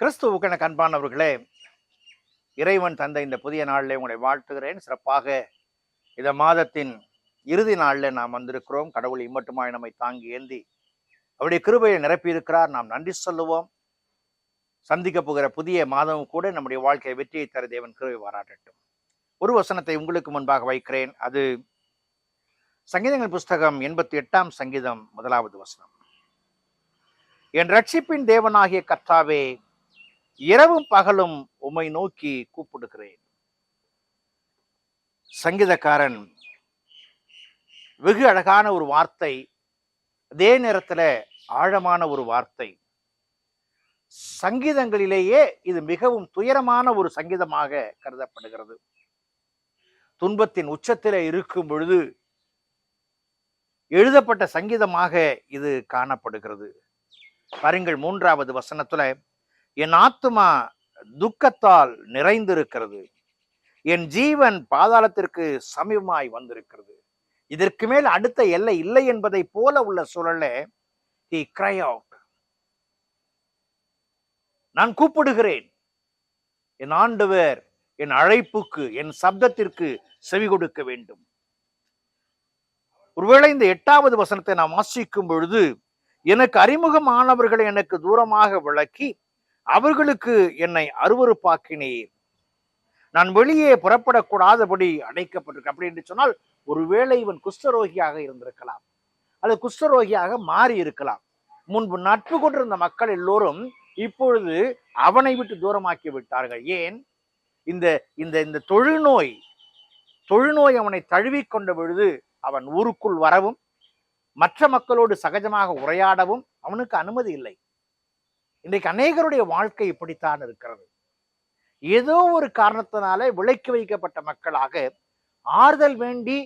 கிறிஸ்துவுக்கென கண்பானவர்களே இறைவன் தந்த இந்த புதிய நாளில் உங்களை வாழ்த்துகிறேன். சிறப்பாக இந்த மாதத்தின் இறுதி நாளில் நாம் வந்திருக்கிறோம். கடவுள் இம்மட்டுமாய் நம்மை தாங்கி ஏந்தி அவருடைய கிருபையை நிரப்பியிருக்கிறார். நாம் நன்றி சொல்லுவோம். சந்திக்க போகிற புதிய மாதமும் கூட நம்முடைய வாழ்க்கையை வெற்றியை தர தேவன் கிருபை பாராட்டட்டும். ஒரு வசனத்தை உங்களுக்கு முன்பாக வைக்கிறேன். அது சங்கீதங்கள் புஸ்தகம் எண்பத்தி எட்டாம் சங்கீதம் முதலாவது வசனம். என் ரட்சிப்பின் தேவனாகிய கர்த்தாவே இரவும் பகலும் உம்மை நோக்கி கூப்பிடுகிறேன். சங்கீதக்காரன் வெகு அழகான ஒரு வார்த்தை அதே நேரத்தில் ஆழமான ஒரு வார்த்தை. சங்கீதங்களிலேயே இது மிகவும் துயரமான ஒரு சங்கீதமாக கருதப்படுகிறது. துன்பத்தின் உச்சத்தில் இருக்கும் பொழுது எழுதப்பட்ட சங்கீதமாக இது காணப்படுகிறது. பாருங்கள் மூன்றாவது வசனத்துல என் ஆத்துமா துக்கத்தால் நிறைந்திருக்கிறது. என் ஜீவன் பாதாளத்திற்கு சமீபமாய் வந்திருக்கிறது. இதற்கு மேல் அடுத்த எல்லை இல்லை என்பதை போல உள்ள சூழல்ல ஹி கிரை அவுட் நான் கூப்பிடுகிறேன். என் ஆண்டவர் என் அழைப்புக்கு என் சப்தத்திற்கு செவி கொடுக்க வேண்டும். ஒருவேளை இந்த எட்டாவது வசனத்தை நாம் வாசிக்கும் பொழுது எனக்கு அறிமுகமானவர்களை எனக்கு தூரமாக விளக்கி அவர்களுக்கு என்னை அருவறுப்பாக்கினீர் நான் வெளியே புறப்படக்கூடாதபடி அடைக்கப்பட்டிருக்க அப்படி என்று சொன்னால் ஒருவேளை இவன் குஷ்டரோகியாக இருந்திருக்கலாம். அது குஷ்டரோகியாக மாறி இருக்கலாம் முன்பு நட்பு கொண்டிருந்த மக்கள் எல்லோரும் இப்பொழுது அவனை விட்டு தூரமாக்கி விட்டார்கள். ஏன்? இந்த இந்த இந்த தொழுநோய் தொழுநோய் அவனை தழுவிக் கொண்ட பொழுது அவன் ஊருக்குள் வரவும் மற்ற மக்களோடு சகஜமாக உரையாடவும் அவனுக்கு அனுமதி இல்லை. இன்றைக்கு அநேகருடைய வாழ்க்கை இப்படித்தான் இருக்கிறது. ஏதோ ஒரு காரணத்தினால விலைக்கு வைக்கப்பட்ட மக்களாக ஆறுதல் வேண்டி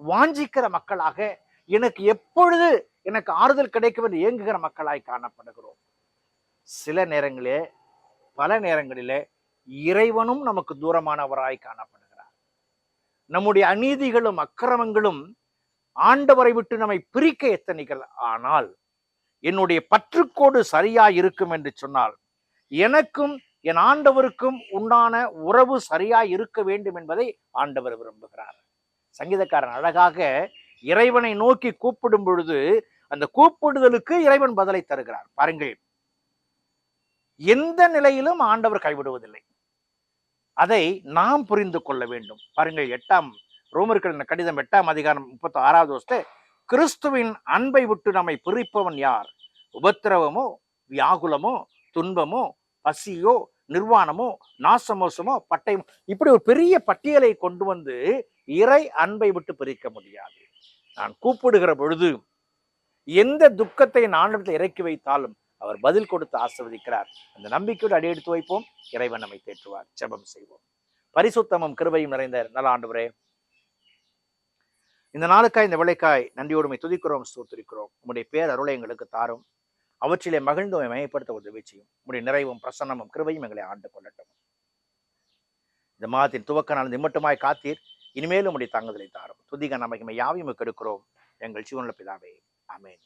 வாஞ்சிக்கிற மக்களாக எனக்கு எப்பொழுது எனக்கு ஆறுதல் கிடைக்கும் என்று இயங்குகிற மக்களாய் காணப்படுகிறோம். சில நேரங்களே பல நேரங்களிலே இறைவனும் நமக்கு தூரமானவராய் காணப்படுகிறார். நம்முடைய அநீதிகளும் அக்கிரமங்களும் ஆண்டவரை விட்டு நம்மை பிரிக்க எத்தனைகள்? ஆனால் என்னுடைய பற்றுக்கோடு சரியா இருக்கும் என்று சொன்னால் எனக்கும் என் ஆண்டவருக்கும் உண்டான உறவு சரியா இருக்க வேண்டும் என்பதை ஆண்டவர் விரும்புகிறார். சங்கீதக்காரன் அழகாக இறைவனை நோக்கி கூப்பிடும் பொழுது அந்த கூப்பிடுதலுக்கு இறைவன் பதிலை தருகிறார். பாருங்கள். எந்த நிலையிலும் ஆண்டவர் கைவிடுவதில்லை. அதை நாம் புரிந்து கொள்ள வேண்டும். பாருங்கள் எட்டாம் ரோமர்கள் கடிதம் எட்டாம் அதிகாரம் முப்பத்தி ஆறாவது வருஷத்துல கிறிஸ்துவின் அன்பை விட்டு நம்மை பிரிப்பவன் யார்? உபத்திரவமோ வியாகுலமோ துன்பமோ பசியோ நிர்வாணமோ நாசமோசமோ பட்டயமோ இப்படி ஒரு பெரிய பட்டியலை கொண்டு வந்து இறை அன்பை விட்டு பிரிக்க முடியாது. நான் கூப்பிடுகிற பொழுது எந்த துக்கத்தை நான் இறக்கி வைத்தாலும் அவர் பதில் கொடுத்து ஆசிர்வதிக்கிறார். அந்த நம்பிக்கையோடு அடியெடுத்து வைப்போம். இறைவன் நம்மை தேற்றுவார். ஜெபம் செய்வோம். பரிசுத்தமும் கிருபையும் நிறைந்த நல்ல ஆண்டு இந்த நாளுக்காய் இந்த விளைக்காய் நன்றியோடுமை துதிக்கிறோம் ஸ்தோத்திரிக்கிறோம். உங்களுடைய பேர் அருளை எங்களுக்கு தாரும். அவற்றிலே மகிழ்ந்து மையப்படுத்த மயப்படுத்த உதவி செய்யும். உங்களுடைய நிறைவும் பிரசன்னமும் கிருவையும் எங்களை ஆண்டு கொள்ளட்டும். இந்த மாதத்தின் துவக்க நாள் நிம்மட்டுமாய் காத்தீர். இனிமேலும் உடைய தாங்குதலை தாரும். துதிக நமக்கு யாவையும் கெடுக்கிறோம். எங்கள் சிவனில் பிதாவே. அமேன்